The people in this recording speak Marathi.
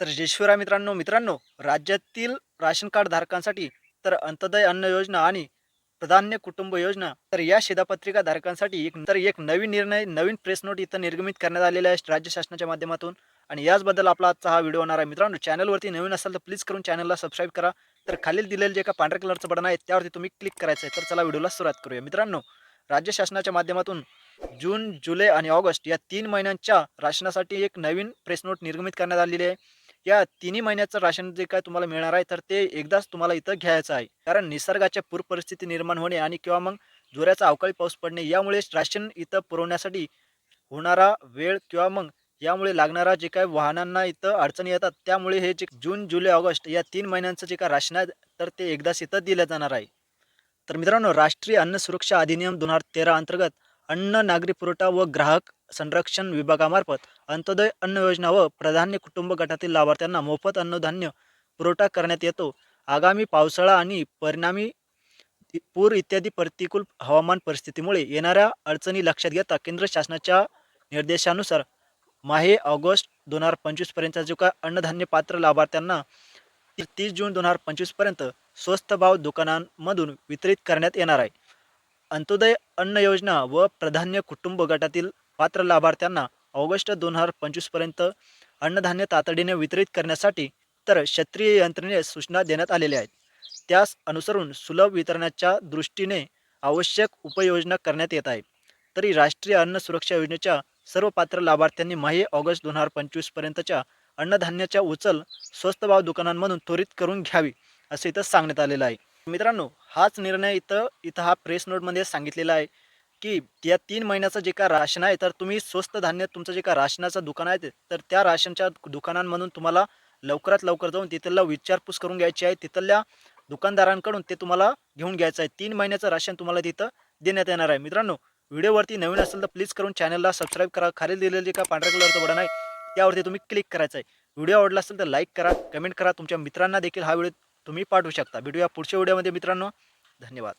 तर जय मित्रांनो मित्रांनो राज्यातील राशन कार्ड धारकांसाठी तर अंत्योदय अन्न योजना आणि प्रधान्य कुटुंब योजना तर या शिधापत्रिका धारकांसाठी एक तर एक नवीन निर्णय नवीन प्रेस नोट इथं निर्गमित करण्यात आलेला आहे राज्य शासनाच्या माध्यमातून. आणि याचबद्दल आपला आजचा हा व्हिडिओ होणार आहे. मित्रांनो चॅनलवरती नवीन असाल तर प्लीज करून चॅनलला सबस्क्राईब करा. तर खालील दिलेलं जे का पांढऱ्या कलरचं बटन आहे त्यावरती तुम्ही क्लिक करायचं आहे. तर चला व्हिडिओला सुरुवात करूया. मित्रांनो राज्य शासनाच्या माध्यमातून जून जुलै आणि ऑगस्ट या तीन महिन्यांच्या राशनासाठी एक नवीन प्रेस नोट निर्गमित करण्यात आलेली आहे. या तिन्ही महिन्याचं राशन जे काय तुम्हाला मिळणार आहे तर ते एकदाच तुम्हाला इथं घ्यायचं आहे. कारण निसर्गाच्या पूर परिस्थिती निर्माण होणे आणि किंवा मग जोऱ्याचा अवकाळी पाऊस पडणे यामुळे राशन इथं पुरवण्यासाठी होणारा वेळ किंवा मग यामुळे लागणारा जे काय वाहनांना इथं अडचणी येतात त्यामुळे हे जे जून जुलै ऑगस्ट या तीन महिन्यांचं जे काय राशन आहे तर ते एकदाच इथं दिलं जाणार आहे. तर मित्रांनो राष्ट्रीय अन्न सुरक्षा अधिनियम दोन हजार तेरा अंतर्गत अन्न नागरी पुरवठा व ग्राहक संरक्षण विभागामार्फत अंत्योदय अन्न योजना व प्राधान्य कुटुंब गटातील लाभार्थ्यांना मोफत अन्नधान्य पुरवठा करण्यात येतो. आगामी पावसाळा आणि परिणामी पूर इत्यादी प्रतिकूल हवामान परिस्थितीमुळे येणाऱ्या अडचणी लक्षात घेता केंद्र शासनाच्या निर्देशानुसार माहे ऑगस्ट दोन हजार पंचवीसपर्यंतचा जो काय अन्नधान्य पात्र लाभार्थ्यांना तीस जून दोन हजार पंचवीसपर्यंत स्वस्त भाव दुकानांमधून वितरित करण्यात येणार आहे. अंत्योदय अन्न योजना व प्राधान्य कुटुंब गटातील पात्र लाभार्थ्यांना ऑगस्ट दोन हजार पंचवीसपर्यंत अन्नधान्य तातडीने वितरित करण्यासाठी तर क्षेत्रीय यंत्रणेस सूचना देण्यात आलेल्या आहेत. त्यास अनुसरून सुलभ वितरणाच्या दृष्टीने आवश्यक उपाययोजना करण्यात येत आहे. तरी राष्ट्रीय अन्न सुरक्षा योजनेच्या सर्व पात्र लाभार्थ्यांनी माही ऑगस्ट दोन हजार पंचवीसपर्यंतच्या अन्नधान्याच्या उचल स्वस्त भाव दुकानांमधून त्वरित करून घ्यावी असे इथं सांगण्यात आलेलं आहे. मित्रांनो हाच निर्णय इथं इथं हा प्रेस नोटमध्ये सांगितलेला आहे की या तीन महिन्याचं जे का राशन आहे तर तुम्ही स्वस्त धान्य तुमचं जे का राशनाचं दुकान आहे तर त्या राशनच्या दुकानांमधून तुम्हाला लवकरात लवकर जाऊन तिथला विचारपूस करून घ्यायची आहे. तिथल्या दुकानदारांकडून ते तुम्हाला घेऊन घ्यायचं आहे. तीन महिन्याचं राशन तुम्हाला तिथं देण्यात येणार आहे. मित्रांनो व्हिडिओवरती नवीन असेल तर प्लीज करून चॅनलला सबस्क्राईब करा. खाली दिलेलं जे का पांढऱ्या कलरचं बटन आहे त्यावरती तुम्ही क्लिक करायचं आहे. व्हिडिओ आवडला असेल तर लाईक करा कमेंट करा. तुमच्या मित्रांना देखील हा व्हिडिओ तुम्ही पाठवू शकता. भेटूया पुढच्या व्हिडिओमध्ये मित्रांनो. धन्यवाद.